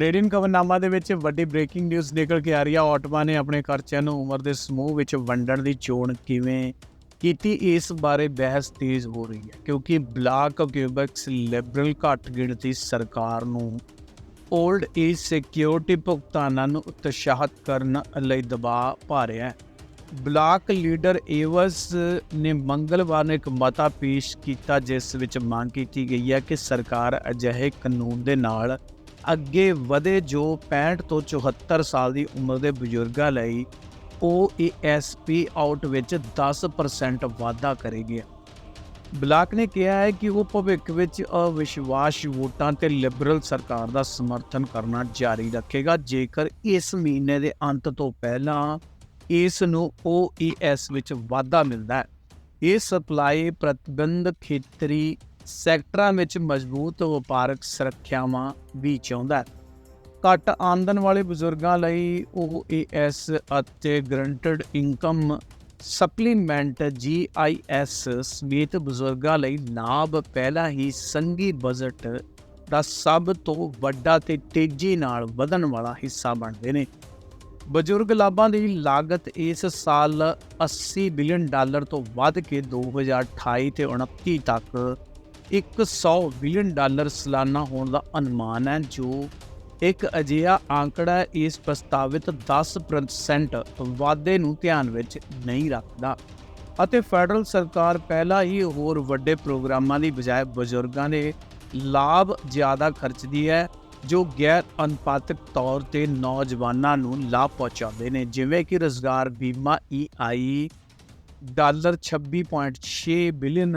Canadian ਖਬਰਨਾਮਾ ਦੇ ਵਿੱਚ ਵੱਡੀ ਬ੍ਰੇਕਿੰਗ ਨਿਊਜ਼ ਨਿਕਲ ਕੇ ਆ ਰਹੀ ਹੈ ਆਟਮਾ ਨੇ ਆਪਣੇ ਖਰਚਿਆਂ ਨੂੰ ਉਮਰ ਦੇ ਸਮੂਹ ਵਿੱਚ ਵੰਡਣ ਦੀ ਚੋਣ ਕਿਵੇਂ ਕੀਤੀ, ਇਸ ਬਾਰੇ ਬਹਿਸ ਤੇਜ਼ ਹੋ ਰਹੀ ਹੈ, ਕਿਉਂਕਿ ਬਲਾਕ ਕਿਊਬੈਕਸ ਲਿਬਰਲ ਘੱਟ ਗਿਣਤੀ ਸਰਕਾਰ ਨੂੰ 올ਡ ਏਜ ਸਿਕਿਉਰਿਟੀ ਭੁਗਤਾਨਾਂ ਨੂੰ ਉਤਸ਼ਾਹਤ ਕਰਨ ਲਈ ਦਬਾਅ ਪਾ ਰਿਹਾ ਹੈ। ਬਲਾਕ ਲੀਡਰ ਏਵਸ ਨੇ ਮੰਗਲਵਾਰ ਨੂੰ ਇੱਕ ਮਤਾ ਪੇਸ਼ ਕੀਤਾ, ਜਿਸ ਵਿੱਚ ਮੰਗ ਕੀਤੀ ਗਈ ਹੈ ਕਿ ਸਰਕਾਰ ਅਜਿਹੇ ਕਾਨੂੰਨ ਦੇ ਨਾਲ ਅੱਗੇ ਵਧੇ ਜੋ 65 ਤੋਂ 74 ਸਾਲ ਦੀ ਉਮਰ ਦੇ ਬਜ਼ੁਰਗਾਂ ਲਈ OASP ਆਊਟ ਵਿੱਚ 10% ਵਾਧਾ ਕਰੇਗੀ। ਬਲਾਕ ਨੇ ਕਿਹਾ ਹੈ ਕਿ ਉਹ ਭਵਿੱਖ ਵਿੱਚ ਅਵਿਸ਼ਵਾਸ ਵੋਟਾਂ ਤੇ ਲਿਬਰਲ ਸਰਕਾਰ ਦਾ ਸਮਰਥਨ ਕਰਨਾ ਜਾਰੀ ਰੱਖੇਗਾ। ਜੇਕਰ ਇਸ ਮਹੀਨੇ ਦੇ ਅੰਤ ਤੋਂ ਪਹਿਲਾਂ ਇਸ ਨੂੰ OES ਵਿੱਚ ਵਾਧਾ ਮਿਲਦਾ ਹੈ। ਇਹ ਸਪਲਾਈ ਪ੍ਰਤੀਬੰਧ ਖੇਤਰੀ ਸੈਕਟਰਾਂ ਵਿੱਚ ਮਜ਼ਬੂਤ ਵਪਾਰਕ ਸੁਰੱਖਿਆਵਾਂ ਵੀ ਚਾਹੁੰਦਾ ਹੈ। ਘੱਟ ਆਮਦਨ ਵਾਲੇ ਬਜ਼ੁਰਗਾਂ ਲਈ OAS ਅਤੇ ਗਰੰਟਡ ਇਨਕਮ ਸਪਲੀਮੈਂਟ GIS ਸਮੇਤ ਬਜ਼ੁਰਗਾਂ ਲਈ ਲਾਭ ਪਹਿਲਾਂ ਹੀ ਸੰਘੀ ਬਜਟ ਦਾ ਸਭ ਤੋਂ ਵੱਡਾ ਤੇ ਤੇਜ਼ੀ ਨਾਲ ਵਧਣ ਵਾਲਾ ਹਿੱਸਾ ਬਣਦੇ ਨੇ। ਬਜ਼ੁਰਗ ਲਾਭਾਂ ਦੀ ਲਾਗਤ ਇਸ ਸਾਲ 80 ਬਿਲੀਅਨ ਡਾਲਰ ਤੋਂ ਵੱਧ ਕੇ 2028 ਤੇ 29 ਤੱਕ 100 ਬਿਲੀਅਨ ਡਾਲਰ ਸਾਲਾਨਾ ਹੋਣ ਦਾ ਅਨੁਮਾਨ ਹੈ, ਜੋ ਇੱਕ ਅਜਿਹਾ ਆંકੜਾ ਹੈ, ਇਸ ਪ੍ਰਸਤਾਵਿਤ 10% ਵਾਧੇ ਨੂੰ ਧਿਆਨ ਵਿੱਚ ਨਹੀਂ ਰੱਖਦਾ। ਅਤੇ ਫੈਡਰਲ ਸਰਕਾਰ ਪਹਿਲਾਂ ਹੀ ਹੋਰ ਵੱਡੇ ਪ੍ਰੋਗਰਾਮਾਂ ਦੀ ਬਜਾਏ ਬਜ਼ੁਰਗਾਂ ਦੇ ਲਾਭ ਜ਼ਿਆਦਾ ਖਰਚਦੀ ਹੈ, ਜੋ ਗੈਰ ਅਨੁਪਾਤਕ ਤੌਰ ਤੇ ਨੌਜਵਾਨਾਂ ਨੂੰ ਲਾਭ ਪਹੁੰਚਾਉਂਦੇ ਨੇ, ਜਿਵੇਂ ਕਿ ਰੋਜ਼ਗਾਰ ਬੀਮਾ EI dollar 26.6 billion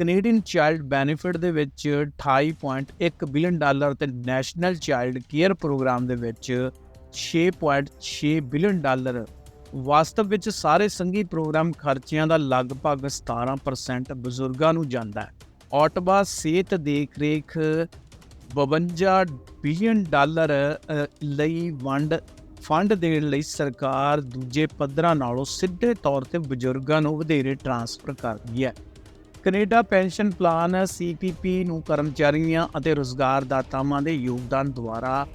Canadian child benefit ਦੇ ਵਿੱਚ 28.1 ਬਿਲੀਅਨ ਡਾਲਰ ਤੇ ਨੈਸ਼ਨਲ ਚਾਈਲਡ ਕੇਅਰ ਪ੍ਰੋਗਰਾਮ ਦੇ ਵਿੱਚ 6.6 ਬਿਲੀਅਨ ਡਾਲਰ ਵਾਸਤਵ ਵਿੱਚ ਸਾਰੇ ਸੰਘੀ ਪ੍ਰੋਗਰਾਮ ਖਰਚਿਆਂ ਦਾ ਲਗਭਗ 17% ਬਜ਼ੁਰਗਾਂ ਨੂੰ ਜਾਂਦਾ ਹੈ। ਆਟਵਾ ਸਿਹਤ ਦੇਖਰੇਖ 52 ਬਿਲੀਅਨ ਡਾਲਰ ਲਈ ਵੰਡ, ਫੰਡ ਦੇਣ ਲਈ ਸਰਕਾਰ ਦੂਜੇ ਪੱਧਰਾਂ ਨਾਲੋਂ ਸਿੱਧੇ ਤੌਰ ਤੇ ਬਜ਼ੁਰਗਾਂ ਨੂੰ ਵਧੇਰੇ ਟ੍ਰਾਂਸਫਰ ਕਰਦੀ ਹੈ। ਕੈਨੇਡਾ ਪੈਨਸ਼ਨ ਪਲਾਨ CPP ਨੂੰ ਕਰਮਚਾਰੀਆਂ ਅਤੇ ਰੋਜ਼ਗਾਰਦਾਤਾਵਾਂ ਦੇ ਯੋਗਦਾਨ ਦੁਆਰਾ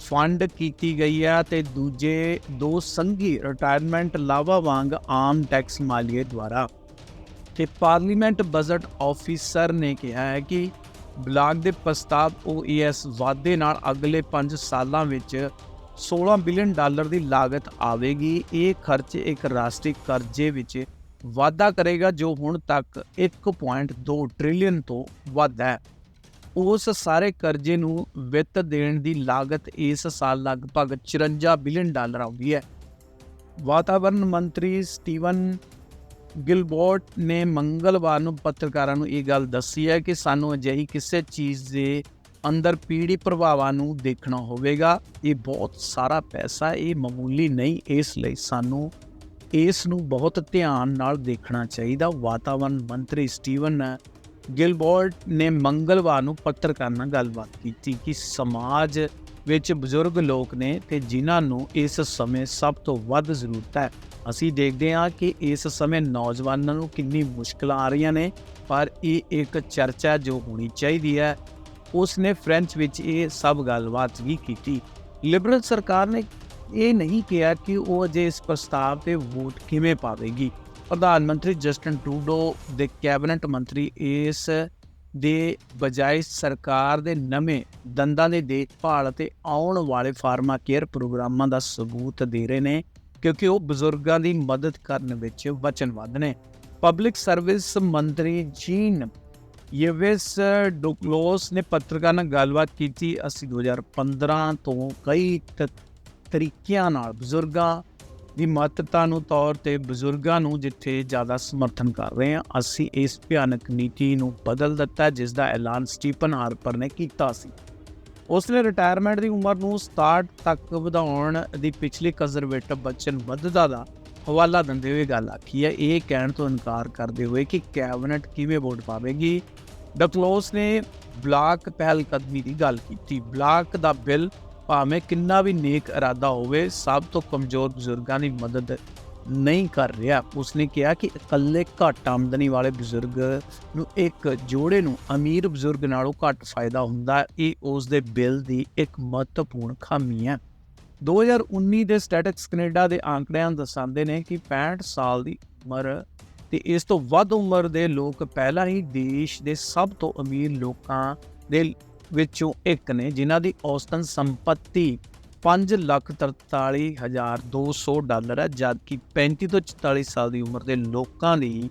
ਫੰਡ ਕੀਤੀ ਗਈ ਹੈ ਤੇ ਦੂਜੇ ਦੋ ਸੰਘੀ ਰਿਟਾਇਰਮੈਂਟ ਲਾਭਾਂ ਵਾਂਗ ਆਮ ਟੈਕਸ ਮਾਲੀਏ ਦੁਆਰਾ। ਤੇ ਪਾਰਲੀਮੈਂਟ ਬਜਟ ਆਫੀਸਰ ਨੇ ਕਿਹਾ ਹੈ ਕਿ ਬਲਾਕ ਦੇ ਪ੍ਰਸਤਾਵ OES ਵਾਧੇ ਨਾਲ ਅਗਲੇ 5 ਸਾਲਾਂ ਵਿੱਚ 16 ਬਿਲੀਅਨ ਡਾਲਰ ਦੀ ਲਾਗਤ ਆਵੇਗੀ। ਇਹ ਖਰਚ ਇੱਕ ਰਾਸ਼ਟਰੀ ਕਰਜ਼ੇ ਵਿੱਚ ਵਾਧਾ ਕਰੇਗਾ ਜੋ ਹੁਣ ਤੱਕ 1.2 ਟ੍ਰਿਲੀਅਨ ਤੋਂ ਵੱਧ ਹੈ। ਉਸ ਸਾਰੇ ਕਰਜ਼ੇ ਨੂੰ ਵਿੱਤ ਦੇਣ ਦੀ ਲਾਗਤ ਇਸ ਸਾਲ ਲਗਭਗ 54 ਬਿਲੀਅਨ ਡਾਲਰ ਆਉਂਦੀ ਹੈ। ਵਾਤਾਵਰਣ ਮੰਤਰੀ ਸਟੀਵਨ ਗਿਲਬੋਰਟ ਨੇ ਮੰਗਲਵਾਰ ਨੂੰ ਪੱਤਰਕਾਰਾਂ ਨੂੰ ਇਹ ਗੱਲ ਦੱਸੀ ਹੈ ਕਿ ਸਾਨੂੰ ਅਜਿਹੀ ਕਿਸੇ ਚੀਜ਼ ਦੇ ਅੰਦਰ ਪੀੜੀ ਪ੍ਰਭਾਵਾਂ ਨੂੰ ਦੇਖਣਾ ਹੋਵੇਗਾ। ਇਹ ਬਹੁਤ ਸਾਰਾ ਪੈਸਾ, ਇਹ ਮਾਮੂਲੀ ਨਹੀਂ, ਇਸ ਲਈ ਸਾਨੂੰ ਇਸ ਨੂੰ ਬਹੁਤ ਧਿਆਨ ਨਾਲ ਦੇਖਣਾ ਚਾਹੀਦਾ। ਵਾਤਾਵਰਣ ਮੰਤਰੀ ਸਟੀਵਨ ਗਿਲਬੋਰਟ ਨੇ ਮੰਗਲਵਾਰ ਨੂੰ ਪੱਤਰਕਾਰ ਨਾਲ ਗੱਲਬਾਤ ਕੀਤੀ ਕਿ ਸਮਾਜ ਵਿੱਚ ਬਜ਼ੁਰਗ ਲੋਕ ਨੇ ਤੇ ਜਿਨ੍ਹਾਂ ਨੂੰ ਇਸ ਸਮੇਂ ਸਭ ਤੋਂ ਵੱਧ ਜ਼ਰੂਰਤ ਹੈ। ਅਸੀਂ ਦੇਖਦੇ ਹਾਂ ਕਿ ਇਸ ਸਮੇਂ ਨੌਜਵਾਨਾਂ ਨੂੰ ਕਿੰਨੀ ਮੁਸ਼ਕਲਾਂ ਆ ਰਹੀਆਂ ਨੇ, ਪਰ ਇਹ ਇੱਕ ਚਰਚਾ ਜੋ ਹੋਣੀ ਚਾਹੀਦੀ ਹੈ। ਉਸ ਨੇ ਫ੍ਰੈਂਚ ਵਿੱਚ ਇਹ ਸਭ ਗੱਲਬਾਤ ਵੀ ਕੀਤੀ। ਲਿਬਰਲ ਸਰਕਾਰ ਨੇ ਇਹ ਨਹੀਂ ਕਿਹਾ ਕਿ ਉਹ ਅਜੇ ਇਸ ਪ੍ਰਸਤਾਵ ਤੇ ਵੋਟ ਕਿਵੇਂ ਪਾਵੇਗੀ। ਪ੍ਰਧਾਨ ਮੰਤਰੀ ਜਸਟਨ ਟਰੂਡੋ ਦੇ ਕੈਬਨਿਟ ਮੰਤਰੀ ਇਸ ਦੇ ਬਜਾਏ ਸਰਕਾਰ ਦੇ ਨਵੇਂ ਦੰਦਾਂ ਦੇ ਦੇਖਭਾਲ ਅਤੇ ਆਉਣ ਵਾਲੇ ਫਾਰਮਾ ਕੇਅਰ ਪ੍ਰੋਗਰਾਮਾਂ ਦਾ ਸਬੂਤ ਦੇ ਰਹੇ ਨੇ, ਕਿਉਂਕਿ ਉਹ ਬਜ਼ੁਰਗਾਂ ਦੀ ਮਦਦ ਕਰਨ ਵਿੱਚ ਵਚਨਬੱਧ ਨੇ। ਪਬਲਿਕ ਸਰਵਿਸ ਮੰਤਰੀ ਜੀਨ ਯੇਵਿਸ ਡੋਕਲੋਸ ਨੇ ਪੱਤਰਕਾਰਾਂ ਨਾਲ ਗੱਲਬਾਤ ਕੀਤੀ। ਅਸੀਂ 2015 ਤੋਂ ਕਈ ਤਰੀਕਿਆਂ ਨਾਲ ਬਜ਼ੁਰਗਾਂ ਦੀ ਮਹੱਤਤਾ ਨੂੰ ਤੌਰ ਤੇ ਬਜ਼ੁਰਗਾਂ ਨੂੰ ਜਿੱਥੇ ਜ਼ਿਆਦਾ ਸਮਰਥਨ ਕਰ ਰਹੇ ਹਾਂ, ਅਸੀਂ ਇਸ ਭਿਆਨਕ ਨੀਤੀ ਨੂੰ ਬਦਲ ਦਿੱਤਾ ਜਿਸ ਦਾ ਐਲਾਨ ਸਟੀਫਨ ਹਾਰਪਰ ਨੇ ਕੀਤਾ ਸੀ। ਉਸ ਨੇ ਰਿਟਾਇਰਮੈਂਟ ਦੀ ਉਮਰ ਨੂੰ 67 ਤੱਕ ਵਧਾਉਣ ਦੀ ਪਿਛਲੀ ਕੰਜ਼ਰਵੇਟਿਵ ਵਚਨਬੱਧਤਾ ਦਾ ਹਵਾਲਾ ਦਿੰਦੇ ਹੋਏ ਗੱਲ ਆਖੀ ਹੈ। ਇਹ ਕਹਿਣ ਤੋਂ ਇਨਕਾਰ ਕਰਦੇ ਹੋਏ ਕਿ ਕੈਬਨਿਟ ਕਿਵੇਂ ਵੋਟ ਪਾਵੇਗੀ? ਡਕਲੋਸ ਨੇ ਬਲਾਕ ਪਹਿਲ ਕਦਮੀ ਦੀ ਗੱਲ ਕੀਤੀ। ਬਲਾਕ ਦਾ ਬਿੱਲ ਭਾਵੇਂ ਕਿੰਨਾ ਵੀ ਨੇਕ ਇਰਾਦਾ ਹੋਵੇ, ਸਭ ਤੋਂ ਕਮਜ਼ੋਰ ਬਜ਼ੁਰਗਾਂ ਦੀ ਮਦਦ ਨਹੀਂ ਕਰ ਰਿਹਾ। ਉਸਨੇ ਕਿਹਾ ਕਿ ਇਕੱਲੇ ਘੱਟ ਆਮਦਨੀ ਵਾਲੇ ਬਜ਼ੁਰਗ ਨੂੰ ਇੱਕ ਜੋੜੇ ਨੂੰ ਅਮੀਰ ਬਜ਼ੁਰਗ ਨਾਲੋਂ ਘੱਟ ਫਾਇਦਾ ਹੁੰਦਾ ਇਹ ਉਸ ਦੇ ਬਿੱਲ ਦੀ ਇੱਕ ਮਹੱਤਵਪੂਰਨ ਖਾਮੀ ਹੈ। 2019 ਦੇ ਸਟੈਟਿਕਸ ਕੈਨੇਡਾ ਦੇ ਅੰਕੜਿਆਂ ਦਰਸਾਉਂਦੇ ਨੇ ਕਿ 65 ਸਾਲ ਦੀ ਉਮਰ ਤੇ ਇਸ ਤੋਂ ਵੱਧ ਉਮਰ ਦੇ ਲੋਕ ਪਹਿਲਾਂ ਹੀ ਦੇਸ਼ ਦੇ ਸਭ ਤੋਂ ਅਮੀਰ ਲੋਕਾਂ ਦੇ ਵਿੱਚੋਂ ਇੱਕ ਨੇ, ਜਿਨ੍ਹਾਂ ਦੀ ਔਸਤਨ ਸੰਪਤੀ 533200 ਡਾਲਰ ਹੈ, ਜਦਕਿ 35 ਤੋਂ 44 ਸਾਲ ਦੀ ਉਮਰ ਦੇ ਲੋਕਾਂ ਦੀ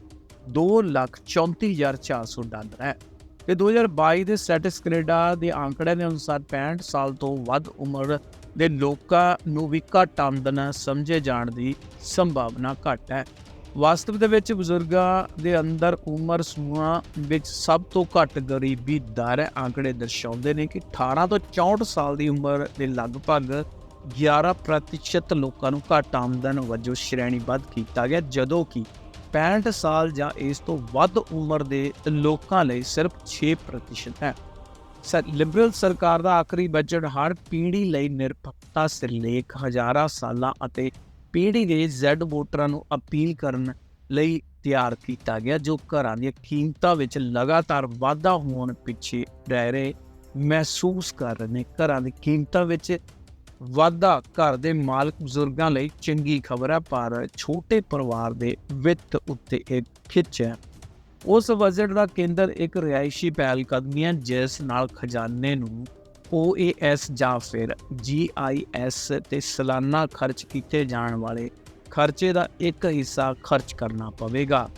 234400 ਡਾਲਰ ਹੈ। ਤੇ 2022 ਦੇ ਸਟੈਟਿਸ ਕੈਨੇਡਾ ਦੇ ਅੰਕੜਿਆਂ ਦੇ ਅਨੁਸਾਰ 65 ਸਾਲ ਤੋਂ ਵੱਧ ਉਮਰ ਦੇ ਲੋਕਾਂ ਨੂੰ ਵੀ ਘੱਟ ਆਮਦਨ ਸਮਝੇ ਜਾਣ ਦੀ ਸੰਭਾਵਨਾ ਘੱਟ ਹੈ। ਵਾਸਤਵ ਦੇ ਵਿੱਚ ਬਜ਼ੁਰਗਾਂ ਦੇ ਅੰਦਰ ਉਮਰ ਸਮੂਹਾਂ ਵਿੱਚ ਸਭ ਤੋਂ ਘੱਟ ਗਰੀਬੀ ਦਰ ਹੈ ਆંકੜੇ ਦਰਸਾਉਂਦੇ ਨੇ ਕਿ 18 ਤੋਂ 64 ਸਾਲ ਦੀ ਉਮਰ ਦੇ ਲਗਭਗ 11% ਲੋਕਾਂ ਨੂੰ ਘੱਟ ਆਮਦਨ ਵਜੋਂ ਸ਼੍ਰੇਣੀਬੱਧ ਕੀਤਾ ਗਿਆ, ਜਦੋਂ ਕਿ 65 ਸਾਲ ਜਾਂ ਇਸ ਤੋਂ ਵੱਧ ਉਮਰ ਦੇ ਲੋਕਾਂ ਲਈ ਸਿਰਫ 6% ਹੈ। ਸਰ ਲਿਬਰਲ ਸਰਕਾਰ ਦਾ ਆਖਰੀ ਬਜਟ ਹਰ ਪੀੜ੍ਹੀ ਲਈ ਨਿਰਪੱਖਤਾ ਸਿਰਲੇਖ ਹਜ਼ਾਰਾਂ ਸਾਲਾਂ ਅਤੇ ਪੀੜ੍ਹੀ ਦੇ ਜ਼ੈਡ ਵੋਟਰਾਂ ਨੂੰ ਅਪੀਲ ਕਰਨ ਲਈ ਤਿਆਰ ਕੀਤਾ ਗਿਆ, ਜੋ ਘਰਾਂ ਦੀਆਂ ਕੀਮਤਾਂ ਵਿੱਚ ਲਗਾਤਾਰ ਵਾਧਾ ਹੋਣ ਪਿੱਛੇ ਰਹਿ ਰਹੇ ਮਹਿਸੂਸ ਕਰ ਰਹੇ ਨੇ। ਘਰਾਂ ਦੀ ਕੀਮਤਾਂ ਵਿੱਚ ਵਾਧਾ ਘਰ ਦੇ ਮਾਲਕ ਬਜ਼ੁਰਗਾਂ ਲਈ ਚੰਗੀ ਖਬਰ ਹੈ, ਪਰ ਛੋਟੇ ਪਰਿਵਾਰ ਦੇ ਵਿੱਤ ਉੱਤੇ ਇੱਕ ਖਿੱਚ ਹੈ। ਉਸ ਬਜਟ ਦਾ ਕੇਂਦਰ ਇੱਕ ਰਿਹਾਇਸ਼ੀ ਪਹਿਲ ਕਦਮੀ ਹੈ, ਜਿਸ ਨਾਲ ਖਜ਼ਾਨੇ ਨੂੰ OAS ਜਾਂ ਫਿਰ GIS ਤੇ ਸਾਲਾਨਾ ਖਰਚ ਕੀਤੇ ਜਾਣ ਵਾਲੇ ਖਰਚੇ ਦਾ ਇੱਕ ਹਿੱਸਾ ਖਰਚ ਕਰਨਾ ਪਵੇਗਾ।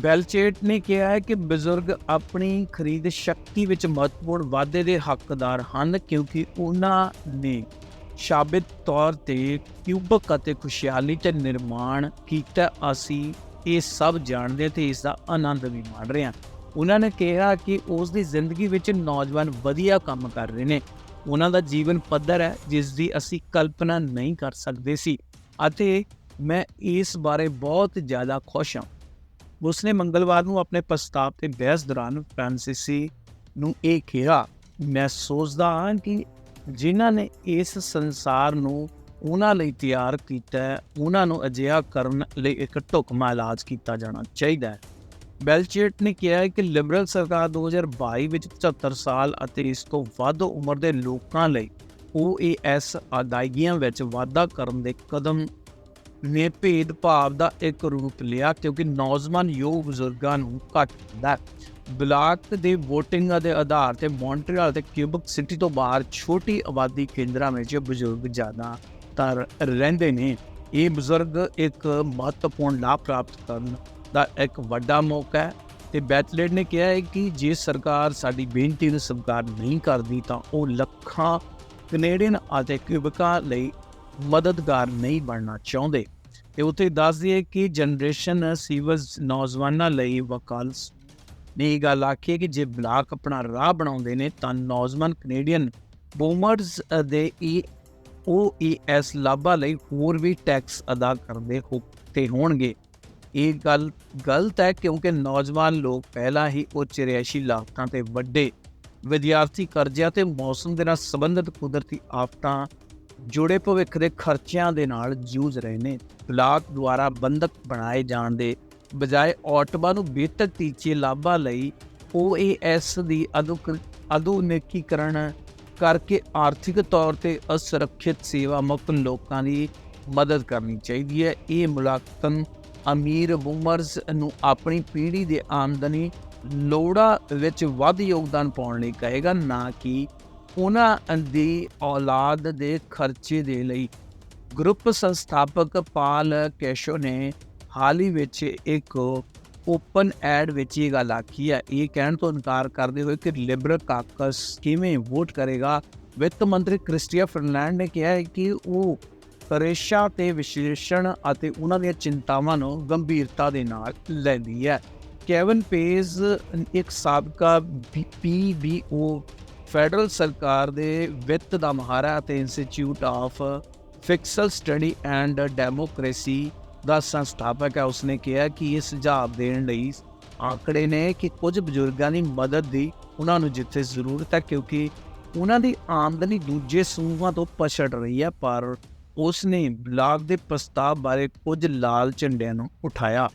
ਬੈਲਚੇਟ ਨੇ ਕਿਹਾ ਹੈ ਕਿ ਬਜ਼ੁਰਗ ਆਪਣੀ ਖਰੀਦ ਸ਼ਕਤੀ ਵਿੱਚ ਮਹੱਤਵਪੂਰਨ ਵਾਧੇ ਦੇ ਹੱਕਦਾਰ ਹਨ ਕਿਉਂਕਿ ਉਹਨਾਂ ਨੇ ਸਾਬਿਤ ਤੌਰ ਤੇ ਕਿਊਬਕ ਅਤੇ ਖੁਸ਼ਹਾਲੀ ਤੇ ਨਿਰਮਾਣ ਕੀਤਾ। ਅਸੀਂ ਇਹ ਸਭ ਜਾਣਦੇ ਤੇ ਇਸ ਦਾ ਆਨੰਦ ਵੀ ਮਾਣ ਰਹੇ ਹਾਂ। ਉਹਨਾਂ ਨੇ ਕਿਹਾ ਕਿ ਉਸ ਦੀ ਜ਼ਿੰਦਗੀ ਵਿੱਚ ਨੌਜਵਾਨ ਵਧੀਆ ਕੰਮ ਕਰ ਰਹੇ ਨੇ। ਉਹਨਾਂ ਦਾ ਜੀਵਨ ਪੱਧਰ ਹੈ, ਜਿਸ ਦੀ ਅਸੀਂ ਕਲਪਨਾ ਨਹੀਂ ਕਰ ਸਕਦੇ ਸੀ। ਅਤੇ ਮੈਂ ਇਸ ਬਾਰੇ ਬਹੁਤ ਜ਼ਿਆਦਾ ਖੁਸ਼ ਹਾਂ। ਉਸਨੇ ਮੰਗਲਵਾਰ ਨੂੰ ਆਪਣੇ ਪ੍ਰਸਤਾਵ ਤੇ ਬਹਿਸ ਦੌਰਾਨ ਫ੍ਰਾਂਸੀਸੀ ਨੂੰ ਇਹ ਕਿਹਾ, ਮੈਂ ਸੋਚਦਾ ਹਾਂ ਕਿ ਜਿਨ੍ਹਾਂ ਨੇ ਇਸ ਸੰਸਾਰ ਨੂੰ ਉਹਨਾਂ ਲਈ ਤਿਆਰ ਕੀਤਾ ਹੈ, ਉਹਨਾਂ ਨੂੰ ਅਜਿਹਾ ਕਰਨ ਲਈ ਇੱਕ ਢੁਕਮਾ ਇਲਾਜ ਕੀਤਾ ਜਾਣਾ ਚਾਹੀਦਾ ਹੈ। ਬੈਲਚੇਟ ਨੇ ਕਿਹਾ ਕਿ ਲਿਬਰਲ ਸਰਕਾਰ 2022 ਵਿੱਚ 75 ਸਾਲ ਅਤੇ ਇਸ ਤੋਂ ਵੱਧ ਉਮਰ ਦੇ ਲੋਕਾਂ ਲਈ OAS ਅਦਾਇਗੀਆਂ ਵਿੱਚ ਵਾਧਾ ਕਰਨ ਦੇ ਕਦਮ ਨੇ ਭੇਦਭਾਵ ਦਾ ਇੱਕ ਰੂਪ ਲਿਆ ਕਿਉਂਕਿ ਨੌਜਵਾਨ ਯੋਗ ਬਜ਼ੁਰਗਾਂ ਨੂੰ ਘੱਟ ਹੁੰਦਾ ਬਲਾਕ ਦੇ VOTING ਦੇ ਆਧਾਰ ਤੇ ਮੌਂਟਰੀਅਲ ਤੇ ਕਿਊਬਕ ਸਿਟੀ ਤੋਂ ਬਾਹਰ ਛੋਟੀ ਆਬਾਦੀ ਕੇਂਦਰਾਂ ਵਿੱਚ ਬਜ਼ੁਰਗ ਜ਼ਿਆਦਾ ਤਰ ਰਹਿੰਦੇ ਨੇ। ਇਹ ਬਜ਼ੁਰਗ ਇੱਕ ਮਹੱਤਵਪੂਰਨ ਲਾਭ ਪ੍ਰਾਪਤ ਕਰਨ ਦਾ ਇੱਕ ਵੱਡਾ ਮੌਕਾ ਹੈ ਤੇ ਬੈਥਲੇਟ ਨੇ ਕਿਹਾ ਹੈ ਕਿ ਜੇ ਸਰਕਾਰ ਸਾਡੀ ਬੇਨਤੀ ਨੂੰ ਸਵੀਕਾਰ ਨਹੀਂ ਕਰਦੀ ਤਾਂ ਉਹ ਲੱਖਾਂ ਕੈਨੇਡੀਅਨ ਅਤੇ ਕਿਊਬਕਾਂ ਲਈ ਮਦਦਗਾਰ ਨਹੀਂ ਬਣਨਾ ਚਾਹੁੰਦੇ। ਤੇ ਉਥੇ ਦੱਸ ਦਈਏ ਕਿ ਜਨਰੇਸ਼ਨ ਸੀਵਰਸ ਨੌਜਵਾਨਾਂ ਲਈ ਵਕਾਲਸ ਨੇ ਇਹ ਗੱਲ ਆਖੀ ਹੈ ਕਿ ਜੇ ਬਲਾਕ ਆਪਣਾ ਰਾਹ ਬਣਾਉਂਦੇ ਨੇ ਤਾਂ ਨੌਜਵਾਨ ਕੈਨੇਡੀਅਨ ਬੂਮਰਸ ਦੇ ਈ OES ਲਾਭਾਂ ਲਈ ਹੋਰ ਵੀ ਟੈਕਸ ਅਦਾ ਕਰਦੇ ਹੋ ਤੇ ਹੋਣਗੇ। ਇਹ ਗੱਲ ਗਲਤ ਹੈ ਕਿਉਂਕਿ ਨੌਜਵਾਨ ਲੋਕ ਪਹਿਲਾਂ ਹੀ ਉੱਚ ਰਿਹਾਇਸ਼ੀ ਲਾਗਤਾਂ ਤੇ ਵੱਡੇ ਵਿਦਿਆਰਥੀ ਕਰਜ਼ਿਆਂ ਤੇ ਮੌਸਮ ਦੇ ਨਾਲ ਸੰਬੰਧਿਤ ਕੁਦਰਤੀ ਆਫਤਾਂ ਜੁੜੇ ਭਵਿੱਖ ਦੇ ਖਰਚਿਆਂ ਦੇ ਨਾਲ ਜੂਝ ਰਹੇ ਨੇ। ਬਲਾਕ ਦੁਆਰਾ ਬੰਦਕ ਬਣਾਏ ਜਾਣ ਦੇ ਬਜਾਏ ਆਟੋਬਾ ਨੂੰ ਬਿਹਤਰ ਟੀਚੇ ਲਾਭਾਂ ਲਈ OAS ਦੀ ਆਧੁਕ- ਆਧੁਨਿਕੀਕਰਨ ਕਰਕੇ ਆਰਥਿਕ ਤੌਰ ਤੇ ਅਸੁਰੱਖਿਅਤ ਸੇਵਾ ਮੁਕਤ ਲੋਕਾਂ ਦੀ ਮਦਦ ਕਰਨੀ ਚਾਹੀਦੀ ਹੈ। ਇਹ ਮੁਲਾਕਨ ਅਮੀਰ ਬੂਮਰਸ ਨੂੰ ਆਪਣੀ ਪੀੜ੍ਹੀ ਦੇ ਆਮਦਨੀ ਲੋੜਾਂ ਵਿੱਚ ਵੱਧ ਯੋਗਦਾਨ ਪਾਉਣ ਲਈ ਕਹੇਗਾ, ਨਾ ਕਿ ਉਹਨਾਂ ਦੀ ਔਲਾਦ ਦੇ ਖਰਚੇ ਦੇ ਲਈ। ਗਰੁੱਪ ਸੰਸਥਾਪਕ ਪਾਲ ਕੈਸ਼ੋ ਨੇ ਹਾਲ ਹੀ ਵਿੱਚ ਇੱਕ ਓਪਨ ਐਡ ਵਿੱਚ ਇਹ ਗੱਲ ਆਖੀ ਹੈ। ਇਹ ਕਹਿਣ ਤੋਂ ਇਨਕਾਰ ਕਰਦੇ ਹੋਏ ਕਿ ਲਿਬਰਲ ਕਾਕਸ ਕਿਵੇਂ ਵੋਟ ਕਰੇਗਾ? ਵਿੱਤ ਮੰਤਰੀ ਕ੍ਰਿਸਟੀਆ ਫਰਨੈਂਡ ਨੇ ਕਿਹਾ ਹੈ ਕਿ ਉਹ ਪਰੇਸ਼ਾ ਤੇ ਵਿਸ਼ਲੇਸ਼ਣ ਅਤੇ ਉਹਨਾਂ ਦੀਆਂ ਚਿੰਤਾਵਾਂ ਨੂੰ ਗੰਭੀਰਤਾ ਦੇ ਨਾਲ ਲੈਂਦੀ ਹੈ। ਕੈਵਨ ਪੇਜ ਇੱਕ ਸਾਬਕਾ ਪੀਬੀਓ ਫੈਡਰਲ ਸਰਕਾਰ ਦੇ ਵਿੱਤ ਦਾ ਮਹਾਰਾ ਅਤੇ institute of fiscal study and democracy ਦਾ ਸੰਸਥਾਪਕ ਹੈ। ਉਸਨੇ ਕਿਹਾ ਕਿ ਇਹ ਸੁਝਾਅ ਦੇਣ ਲਈ ਆંકੜੇ ਨੇ ਕਿ ਕੁਝ ਬਜ਼ੁਰਗਾਂ ਦੀ ਮਦਦ ਦੀ ਉਹਨਾਂ ਨੂੰ ਜਿੱਥੇ ਜ਼ਰੂਰਤ ਹੈ, ਕਿਉਂਕਿ ਉਹਨਾਂ ਦੀ ਆਮਦਨੀ ਦੂਜੇ ਸਮੂਹਾਂ ਤੋਂ ਪਛੜ ਰਹੀ ਹੈ, ਪਰ ਉਸ ਨੇ ਬਲਾਕ ਦੇ ਪ੍ਰਸਤਾਵ ਬਾਰੇ ਕੁਝ ਲਾਲ ਝੰਡਿਆਂ ਨੂੰ ਉਠਾਇਆ।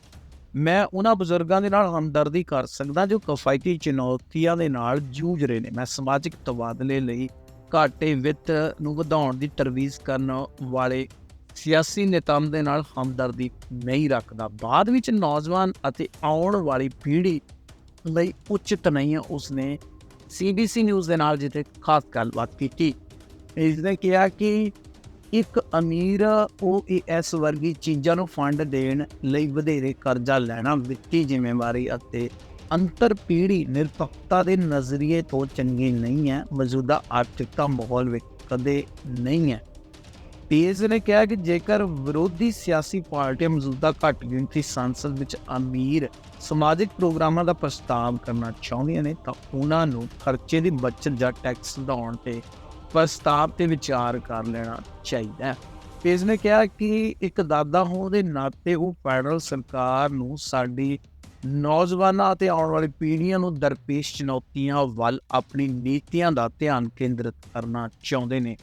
ਮੈਂ ਉਹਨਾਂ ਬਜ਼ੁਰਗਾਂ ਦੇ ਨਾਲ ਹਮਦਰਦੀ ਕਰ ਸਕਦਾ ਜੋ ਕਫਾਇਤੀ ਚੁਣੌਤੀਆਂ ਦੇ ਨਾਲ ਜੂਝ ਰਹੇ ਨੇ। ਮੈਂ ਸਮਾਜਿਕ ਤਬਾਦਲੇ ਲਈ ਘਾਟੇ ਵਿੱਤ ਨੂੰ ਵਧਾਉਣ ਦੀ ਤਰਵੀਜ਼ ਕਰਨ ਵਾਲੇ ਸਿਆਸੀ ਨੇਤਾਵਾਂ ਦੇ ਨਾਲ ਹਮਦਰਦੀ ਨਹੀਂ ਰੱਖਦਾ। ਬਾਅਦ ਵਿੱਚ ਨੌਜਵਾਨ ਅਤੇ ਆਉਣ ਵਾਲੀ ਪੀੜ੍ਹੀ ਲਈ ਉਚਿਤ ਨਹੀਂ ਹੈ, ਉਸਨੇ ਸੀਬੀਸੀ ਨਿਊਜ਼ ਦੇ ਨਾਲ ਜਿੱਥੇ ਖਾਸ ਗੱਲਬਾਤ ਕੀਤੀ। ਇਸ ਨੇ ਕਿਹਾ ਕਿ ਇੱਕ ਅਮੀਰ ਓਏਐਸ ਵਰਗੀ ਚੀਜ਼ਾਂ ਨੂੰ ਫੰਡ ਦੇਣ ਲਈ ਵਧੇਰੇ ਕਰਜ਼ਾ ਲੈਣਾ ਵਿੱਤੀ ਜ਼ਿੰਮੇਵਾਰੀ ਅਤੇ ਅੰਤਰ ਪੀੜ੍ਹੀ ਨਿਰਪੱਖਤਾ ਦੇ ਨਜ਼ਰੀਏ ਤੋਂ ਚੰਗੀ ਨਹੀਂ ਹੈ, ਮੌਜੂਦਾ ਆਰਥਿਕਤਾ ਮਾਹੌਲ ਵਿੱਚ ਕਦੇ ਨਹੀਂ ਹੈ। ਪੀਐਸ ਨੇ ਕਿਹਾ ਕਿ ਜੇਕਰ ਵਿਰੋਧੀ ਸਿਆਸੀ ਪਾਰਟੀਆਂ ਮੌਜੂਦਾ ਘੱਟ ਗਿਣਤੀ ਸੰਸਦ ਵਿੱਚ ਅਮੀਰ ਸਮਾਜਿਕ ਪ੍ਰੋਗਰਾਮਾਂ ਦਾ ਪ੍ਰਸਤਾਵ ਕਰਨਾ ਚਾਹੁੰਦੀਆਂ ਨੇ, ਤਾਂ ਉਹਨਾਂ ਨੂੰ ਖਰਚੇ ਦੀ ਬਚਤ ਜਾਂ ਟੈਕਸ ਵਧਾਉਣ ਤੇ ਪ੍ਰਸਤਾਵ ਤੇ ਵਿਚਾਰ ਕਰ ਲੈਣਾ ਚਾਹੀਦਾ ਹੈ। ਪੇਜ ਨੇ ਕਿਹਾ ਕਿ ਇੱਕ ਦਾਦਾ ਹੋਣ ਦੇ ਨਾਤੇ ਉਹ ਫੈਡਰਲ ਸਰਕਾਰ ਨੂੰ ਸਾਡੀ ਨੌਜਵਾਨਾਂ ਅਤੇ ਆਉਣ ਵਾਲੀ ਪੀੜ੍ਹੀਆਂ ਨੂੰ ਦਰਪੇਸ਼ ਚੁਣੌਤੀਆਂ ਵੱਲ ਆਪਣੀ ਨੀਤੀਆਂ ਦਾ ਧਿਆਨ ਕੇਂਦਰਿਤ ਕਰਨਾ ਚਾਹੁੰਦੇ ਨੇ।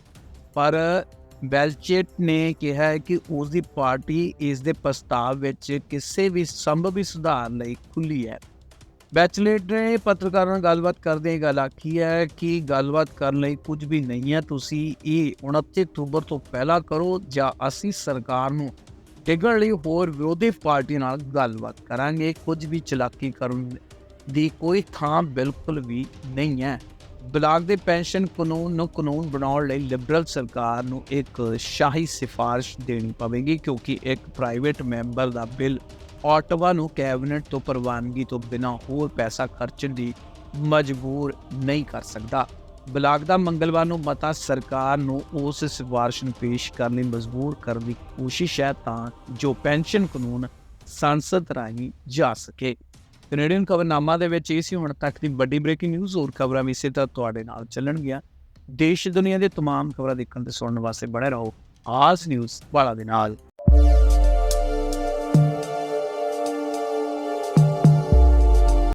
ਪਰ ਬੈਲਚੇਟ ਨੇ ਕਿਹਾ ਹੈ ਕਿ ਉਸ ਦੀ ਪਾਰਟੀ ਇਸ ਦੇ ਪ੍ਰਸਤਾਵ ਵਿੱਚ ਕਿਸੇ ਵੀ ਸੰਭਵੀ ਸੁਧਾਰ ਲਈ ਖੁੱਲੀ ਹੈ। ਬੈਚਲੇਟ ਨੇ ਪੱਤਰਕਾਰਾਂ ਨਾਲ ਗੱਲਬਾਤ ਕਰਦੇ ਇਹ ਗੱਲ ਆਖੀ ਹੈ ਕਿ ਗੱਲਬਾਤ ਕਰਨ ਲਈ ਕੁਝ ਵੀ ਨਹੀਂ ਹੈ। ਤੁਸੀਂ ਇਹ 29 ਅਕਤੂਬਰ ਤੋਂ ਪਹਿਲਾਂ ਕਰੋ ਜਾਂ ਅਸੀਂ ਸਰਕਾਰ ਨੂੰ ਡਿੱਗਣ ਲਈ ਹੋਰ ਵਿਰੋਧੀ ਪਾਰਟੀ ਨਾਲ ਗੱਲਬਾਤ ਕਰਾਂਗੇ। ਕੁਝ ਵੀ ਚਲਾਕੀ ਕਰਨ ਦੀ ਕੋਈ ਥਾਂ ਬਿਲਕੁਲ ਵੀ ਨਹੀਂ ਹੈ। ਬਲਾਕ ਦੇ ਪੈਨਸ਼ਨ ਕਾਨੂੰਨ ਨੂੰ ਕਾਨੂੰਨ ਬਣਾਉਣ ਲਈ ਲਿਬਰਲ ਸਰਕਾਰ ਨੂੰ ਇੱਕ ਸ਼ਾਹੀ ਸਿਫਾਰਿਸ਼ ਦੇਣੀ ਪਵੇਗੀ ਕਿਉਂਕਿ ਇੱਕ ਪ੍ਰਾਈਵੇਟ ਮੈਂਬਰ ਦਾ ਬਿੱਲ ਆਟਵਾ ਨੂੰ ਕੈਬਨਿਟ ਤੋਂ ਪ੍ਰਵਾਨਗੀ ਤੋਂ ਬਿਨਾਂ ਹੋਰ ਪੈਸਾ ਖਰਚਣ ਦੀ ਮਜਬੂਰ ਨਹੀਂ ਕਰ ਸਕਦਾ ਬਲਾਕ ਦਾ ਮੰਗਲਵਾਰ ਨੂੰ ਮਤਾ ਸਰਕਾਰ ਨੂੰ ਉਸ ਸਿਫਾਰਿਸ਼ ਨੂੰ ਪੇਸ਼ ਕਰਨ ਲਈ ਮਜਬੂਰ ਕਰਨ ਦੀ ਕੋਸ਼ਿਸ਼ ਹੈ ਤਾਂ ਜੋ ਪੈਨਸ਼ਨ ਕਾਨੂੰਨ ਸੰਸਦ ਰਾਹੀਂ ਜਾ ਸਕੇ ਕੈਨੇਡੀਅਨ ਖਬਰਨਾਮਾ ਦੇ ਵਿੱਚ ਇਹ ਸੀ ਹੁਣ ਤੱਕ ਦੀ ਵੱਡੀ ਬ੍ਰੇਕਿੰਗ ਨਿਊਜ਼ ਹੋਰ ਖਬਰਾਂ ਵੀ ਇਸੇ ਤਰ੍ਹਾਂ ਤੁਹਾਡੇ ਨਾਲ ਚੱਲਣਗੀਆਂ ਦੇਸ਼ ਦੁਨੀਆ ਦੇ तमाम ਖਬਰਾਂ ਦੇਖਣ ਤੇ ਸੁਣਨ ਵਾਸਤੇ ਬਣੇ ਰਹੋ ਆਸ ਨਿਊਜ਼ ਵਾਲਾ ਦੇ ਨਾਲ